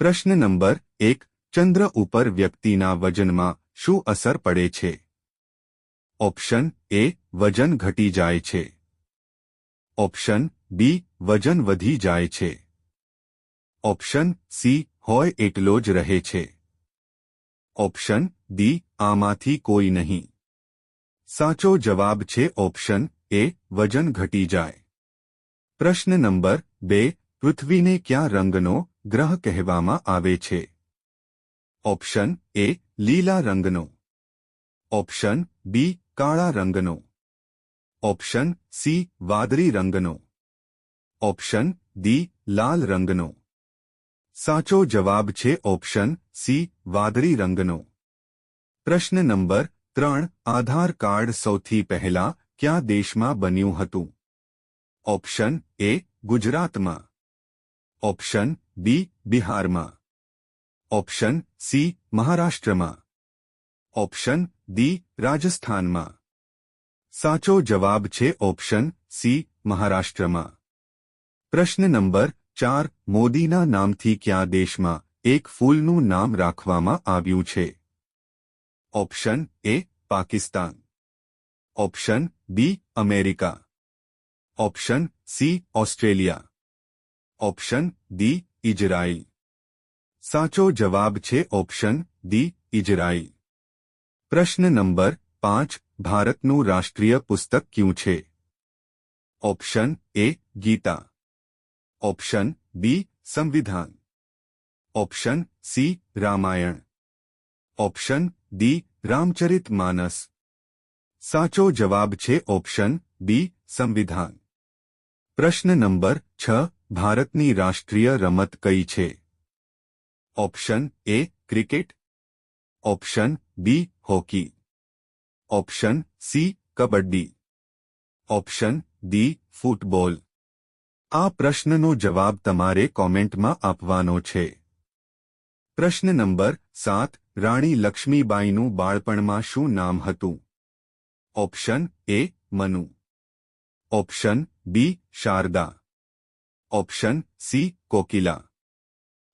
પ્રશ્ન નંબર એક ચંદ્ર ઉપર વ્યક્તિના વજનમાં શું અસર પડે છે ઓપ્શન એ વજન ઘટી જાય છે ઓપ્શન બી વજન વધી જાય છે ઓપ્શન સી હોય એટલો જ રહે છે ઓપ્શન ડી આમાંથી કોઈ નહીં સાચો જવાબ છે ઓપ્શન એ વજન ઘટી જાય પ્રશ્ન નંબર બે પૃથ્વીને ક્યાં રંગનો ગ્રહ કહેવામાં આવે છે. ઓપ્શન એ લીલા રંગનો. ઓપ્શન બી કાળા રંગનો. ઓપ્શન સી વાદળી રંગનો. ઓપ્શન ડી લાલ રંગનો. સાચો જવાબ છે ઓપ્શન સી વાદળી રંગનો. પ્રશ્ન નંબર ત્રણ, આધાર કાર્ડ સૌથી પહેલા ક્યાં દેશમાં બન્યું હતું? ઓપ્શન એ ગુજરાતમાં. ઓપ્શન બી બિહારમાં ઓપ્શન સી મહારાષ્ટ્રમાં ઓપ્શન ડી રાજસ્થાનમાં સાચો જવાબ છે ઓપ્શન સી મહારાષ્ટ્રમાં પ્રશ્ન નંબર ચાર મોદીના નામથી કયા દેશમાં એક ફૂલનું નામ રાખવામાં આવ્યું છે option A Pakistan option B America option C Australia option D Israel સાચો જવાબ છે ઓપ્શન ડી ઇઝરાયલ પ્રશ્ન નંબર પાંચ ભારતનું રાષ્ટ્રીય પુસ્તક ક્યું છે option A Gita option B સંવિધાન option C Ramayan option D Ramcharit Manas સાચો જવાબ છે ઓપ્શન બી સંવિધાન પ્રશ્ન નંબર છ ભારતની રાષ્ટ્રીય રમત કઈ છે? Option A cricket. Option B hockey. Option C kabaddi. Option D football. આ પ્રશ્નનો જવાબ તમારે કોમેન્ટમાં આપવાનો છે. પ્રશ્ન નંબર સાત, રાણી લક્ષ્મીબાઈનું બાળપણમાં શું નામ હતું? Option A Manu. Option B Sharda. Option C Kokila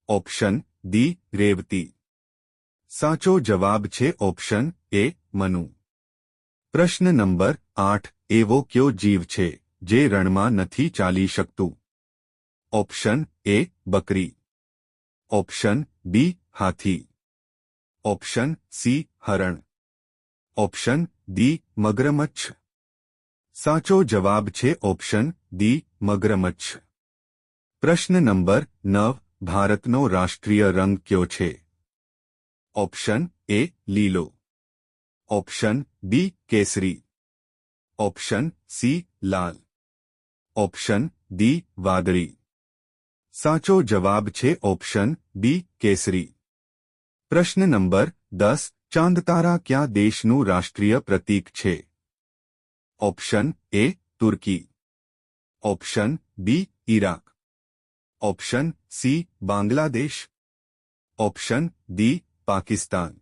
option D Revati સાચો જવાબ છે ઓપ્શન એ મનુ પ્રશ્ન નંબર આઠ, એવો કયો જીવ છે જે રણમાં નથી ચાલી શકતું? ઓપ્શન એ બકરી. ઓપ્શન બી હાથી. ઓપ્શન સી હરણ. ઓપ્શન ડી મગરમચ્છ. સાચો જવાબ છે ઓપ્શન ડી મગરમચ્છ. પ્રશ્ન નંબર નવ, ભારતનો રાષ્ટ્રીય રંગ કયો છે? ઓપ્શન એ લીલો. ઓપ્શન બી કેસરી. ઓપ્શન સી લાલ. ઓપ્શન ડી વાદળી. સાચો જવાબ છે ઓપ્શન બી કેસરી. પ્રશ્ન નંબર દસ, ચાંદતારા ક્યાં દેશનું રાષ્ટ્રીય પ્રતીક છે? Option A Turkey. Option B Iraq. option C Bangladesh option D Pakistan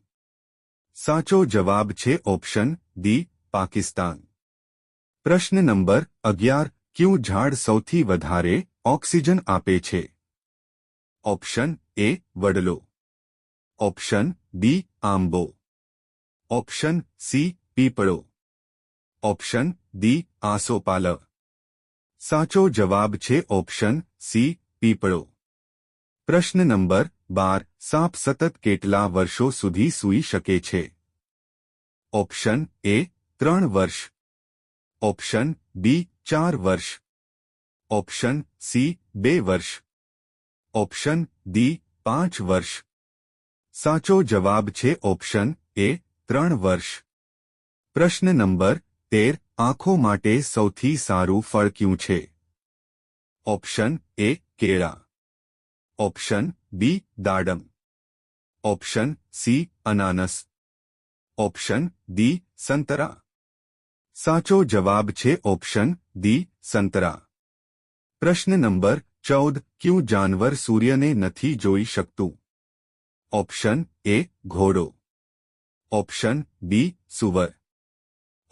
સાચો જવાબ છે ઓપ્શન ડી પાકિસ્તાન પ્રશ્ન નંબર અગિયાર ક્યું ઝાડ સૌથી વધારે ઓક્સિજન આપે છે ઓપ્શન એ વડલો ઓપ્શન બી આંબો ઓપ્શન સી પીપળો ઓપ્શન ડી આસોપાલ સાચો જવાબ છે ઓપ્શન સી પીપળો. પ્રશ્ન નંબર બાર, સાપ સતત કેટલા વર્ષો સુધી સૂઈ શકે છે? ઓપ્શન એ, ત્રણ વર્ષ. ઓપ્શન બી, ચાર વર્ષ. ઓપ્શન સી, બે વર્ષ. ઓપ્શન ડી, પાંચ વર્ષ. સાચો જવાબ છે ઓપ્શન એ, ત્રણ વર્ષ. પ્રશ્ન નંબર તેર, આંખો માટે સૌથી સારું ફળ ક્યું છે? ઓપ્શન એ કેળા ઓપ્શન બી દાડમ ઓપ્શન સી અનાનસ ઓપ્શન ડી સંતરા સાચો જવાબ છે ઓપ્શન ડી સંતરા પ્રશ્ન નંબર ચૌદ ક્યું જાનવર સૂર્યને નથી જોઈ શકતું ઓપ્શન એ ઘોડો ઓપ્શન બી સુવર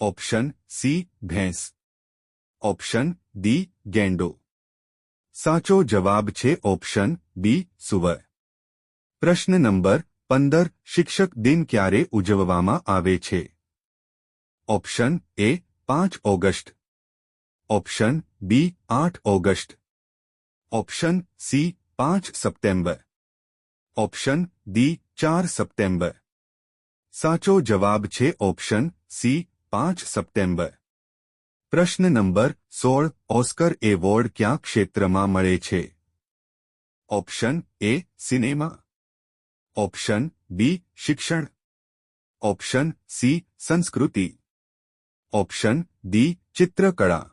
ઓપ્શન સી ભેંસ ઓપ્શન ડી ગેંડો સાચો જવાબ છે ઓપ્શન બી સુવર પ્રશ્ન નંબર પંદર શિક્ષક દિન ક્યારે ઉજવવામાં આવે છે ઓપ્શન એ પાંચ ઓગસ્ટ ઓપ્શન બી આઠ ઓગસ્ટ ઓપ્શન સી પાંચ સપ્ટેમ્બર ઓપ્શન ડી ચાર સપ્ટેમ્બર સાચો જવાબ છે ઓપ્શન સી પાંચ સપ્ટેમ્બર પ્રશ્ન નંબર સોળ, ઓસ્કર એવોર્ડ ક્યાં ક્ષેત્રમાં મળે છે? Option A, cinema. Option B, શિક્ષણ. ઓપ્શન સી, સંસ્કૃતિ. ઓપ્શન ડી, ચિત્રકળા.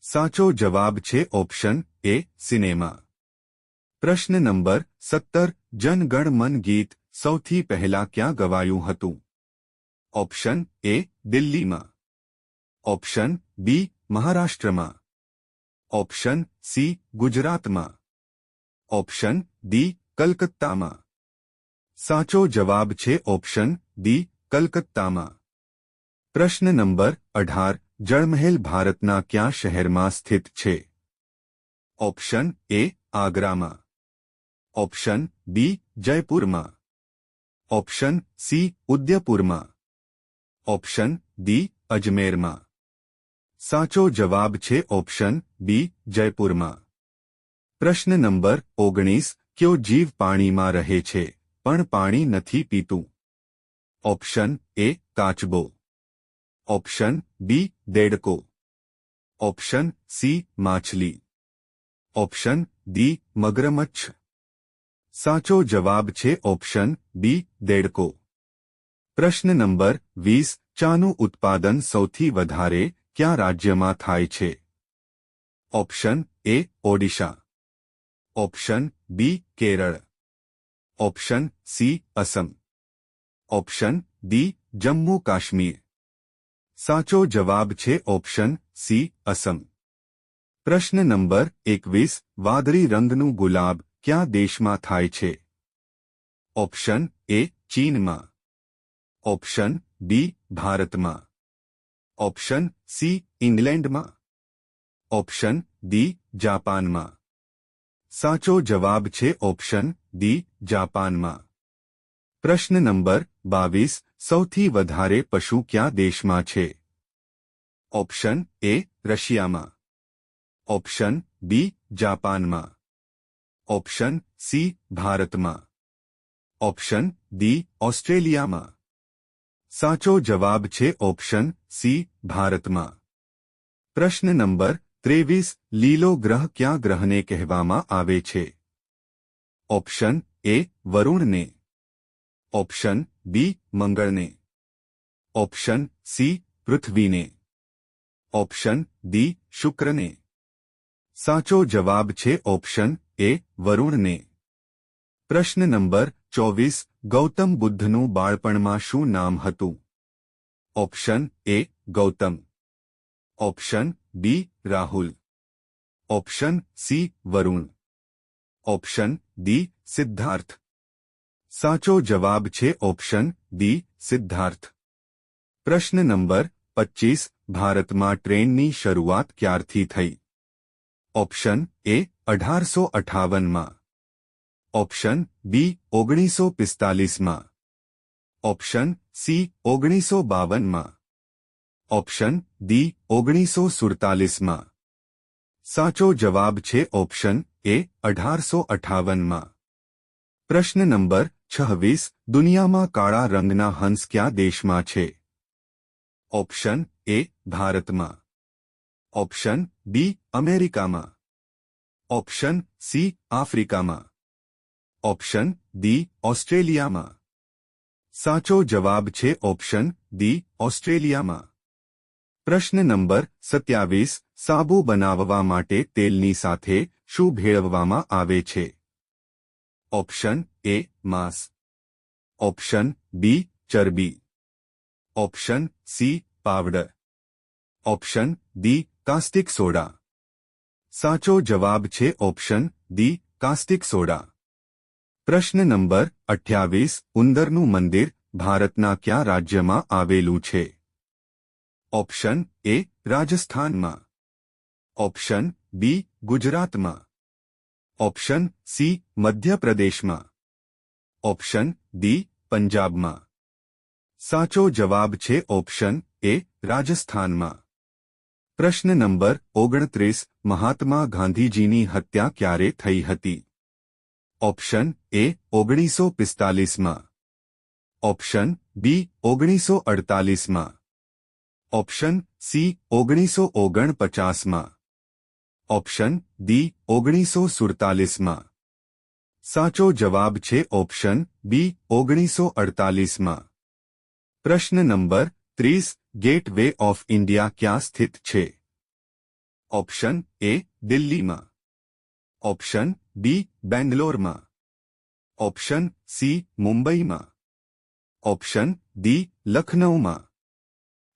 સાચો જવાબ છે ઓપ્શન એ, સિનેમા. પ્રશ્ન નંબર સત્તર જનગણમન ગીત સૌથી પહેલા ક્યાં ગવાયું હતું? ઓપ્શન એ, દિલ્હીમાં. ઓપ્શન બી મહારાષ્ટ્રમાં ઓપ્શન સી ગુજરાતમાં ઓપ્શન ડી કલકત્તામાં સાચો જવાબ છે ઓપ્શન ડી કલકત્તામાં પ્રશ્ન નંબર અઢાર જળમહેલ ભારતના ક્યાં શહેરમાં સ્થિત છે ઓપ્શન એ આગ્રામાં ઓપ્શન બી જયપુરમાં ઓપ્શન સી ઉદયપુરમાં ઓપ્શન ડી અજમેરમાં સાચો જવાબ છે ઓપ્શન બી, જયપુરમાં. પ્રશ્ન નંબર ઓગણીસ, કયો જીવ પાણીમાં રહે છે, પણ પાણી નથી પીતું? ઓપ્શન એ, કાચબો. ઓપ્શન બી, દેડકો. ઓપ્શન સી, માછલી. ઓપ્શન ડી, મગરમચ્છ. સાચો જવાબ છે ઓપ્શન બી, દેડકો. પ્રશ્ન નંબર વીસ, ચાનું ઉત્પાદન સૌથી વધારે ક્યાં રાજ્યમાં થાય છે option A Odisha option B Kerala option C Assam option D Jammu Kashmir સાચો જવાબ છે ઓપ્શન સી અસમ પ્રશ્ન નંબર એકવીસ વાદળી રંગનું ગુલાબ ક્યાં દેશમાં થાય છે ઓપ્શન એ ચીનમાં ઓપ્શન બી ભારતમાં ઓપ્શન સી ઇંગ્લેન્ડમાં ઓપ્શન ડી જાપાનમાં સાચો જવાબ છે ઓપ્શન ડી જાપાનમાં પ્રશ્ન નંબર બાવીસ સૌથી વધારે પશુ ક્યાં દેશમાં છે ઓપ્શન એ રશિયામાં ઓપ્શન બી જાપાનમાં ઓપ્શન સી ભારતમાં ઓપ્શન ડી ઓસ્ટ્રેલિયામાં સાચો જવાબ છે ઓપ્શન સી ભારતમાં. પ્રશ્ન નંબર ત્રેવીસ, લીલો ગ્રહ ક્યાં ગ્રહને કહેવામાં આવે છે? ઓપ્શન એ, વરુણને. ઓપ્શન બી, મંગળને. ઓપ્શન સી, પૃથ્વીને. ઓપ્શન ડી, શુક્રને. સાચો જવાબ છે ઓપ્શન એ, વરુણને. પ્રશ્ન નંબર ચોવીસ, ગૌતમ બુદ્ધનું બાળપણમાં શું નામ હતું? Option A Gautam option B Rahul option C Varun option D Siddharth સાચો જવાબ છે ઓપ્શન ડી સિદ્ધાર્થ પ્રશ્ન નંબર પચીસ ભારતમાં ટ્રેનની શરૂઆત ક્યારથી થઈ ઓપ્શન એ અઢારસો અઠાવનમાં ઓપ્શન બી ઓગણીસો પિસ્તાલીસમાં ઓપ્શન સી ઓગણીસો બાવનમાં ઓપ્શન ડી ઓગણીસો સુડતાલીસમાં સાચો જવાબ છે ઓપ્શન એ અઢારસો અઠાવનમાં પ્રશ્ન નંબર છવ્વીસ દુનિયામાં કાળા રંગના હંસ કયા દેશમાં છે ઓપ્શન એ ભારતમાં ઓપ્શન બી અમેરિકામાં ઓપ્શન સી આફ્રિકામાં ઓપ્શન ડી ઓસ્ટ્રેલિયામાં સાચો જવાબ છે ઓપ્શન ડી ઓસ્ટ્રેલિયામાં પ્રશ્ન નંબર સત્યાવીસ, સાબુ બનાવવા માટે તેલની સાથે શું ભેળવવામાં આવે છે? ઓપ્શન એ માંસ. ઓપ્શન બી ચરબી. Option C powder. Option D caustic soda. સાચો જવાબ છે ઓપ્શન ડી કાસ્ટિક સોડા. પ્રશ્ન નંબર અઠ્યાવીસ, ઉંદરનું મંદિર ભારતના કયા રાજ્યમાં આવેલું છે? ઓપ્શન એ રાજસ્થાનમાં ઓપ્શન બી ગુજરાતમાં ઓપ્શન સી મધ્યપ્રદેશમાં ઓપ્શન ડી પંજાબમાં સાચો જવાબ છે ઓપ્શન એ રાજસ્થાનમાં પ્રશ્ન નંબર ઓગણત્રીસ મહાત્મા ગાંધીજીની હત્યા ક્યારે થઈ હતી ઓપ્શન એ ઓગણીસો પિસ્તાલીસમાં ઓપ્શન બી ઓગણીસો અડતાલીસમાં ઓપ્શન સી ઓગણીસો ઓગણપચાસમાં. ઓપ્શન ડી ઓગણીસો સુડતાલીસમાં. સાચો જવાબ છે ઓપ્શન બી ઓગણીસો અડતાલીસમાં. પ્રશ્ન નંબર ત્રીસ ગેટ વે ઓફ ઇન્ડિયા ક્યાં સ્થિત છે? ઓપ્શન એ દિલ્હીમાં. ઓપ્શન બી બેંગ્લોરમાં. ઓપ્શન સી મુંબઈમાં. ઓપ્શન ડી લખનૌમાં.